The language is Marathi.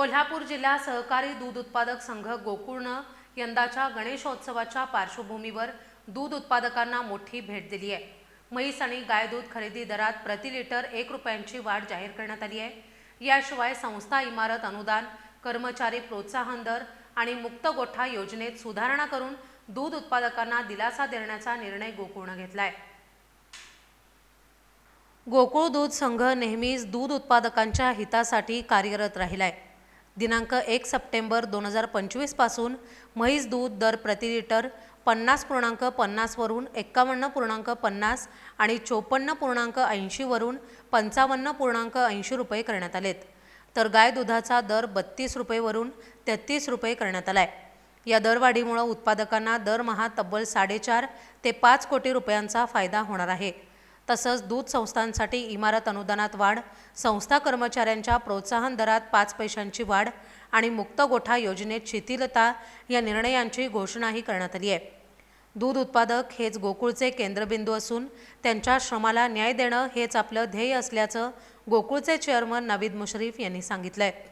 कोल्हापूर जिल्हा सहकारी दूध उत्पादक संघ गोकुळनं यंदाच्या गणेशोत्सवाच्या पार्श्वभूमीवर दूध उत्पादकांना मोठी भेट दिली आहे. म्हैस आणि गाय दूध खरेदी दरात प्रति लिटर एक रुपयांची वाढ जाहीर करण्यात आली आहे. याशिवाय संस्था इमारत अनुदान कर्मचारी प्रोत्साहन दर आणि मुक्त गोठा योजनेत सुधारणा करून दूध उत्पादकांना दिलासा देण्याचा निर्णय गोकुळनं घेतला आहे गोकुळ दूध संघ नेहमीच दूध उत्पादकांच्या हितासाठी कार्यरत राहिला आहे दिनांक एक सप्टेंबर दोन हजार पंचवीसपासून म्हैस दूध दर प्रति लिटर पन्नास पूर्णांक पन्नासवरून एक्कावन्न पूर्णांक पन्नास आणि चोपन्न पूर्णांक ऐंशीवरून पंचावन्न पूर्णांक ऐंशी रुपये करण्यात आलेत. तर गाय दुधाचा दर बत्तीस रुपयेवरून तेहतीस रुपये करण्यात आला आहे या दरवाढीमुळं उत्पादकांना दरमहा तब्बल साडेचार ते पाच कोटी रुपयांचा फायदा होणार आहे. तसंच दूध संस्थांसाठी इमारत अनुदानात वाढ संस्था कर्मचाऱ्यांच्या प्रोत्साहन दरात पाच पैशांची वाढ आणि मुक्त गोठा योजनेत शिथिलता या निर्णयांची घोषणाही करण्यात आली आहे. दूध उत्पादक हेच गोकुळचे केंद्रबिंदू असून त्यांच्या श्रमाला न्याय देणं हेच आपलं ध्येय असल्याचं गोकुळचे चेअरमन नवीद मुश्रीफ यांनी सांगितलं आहे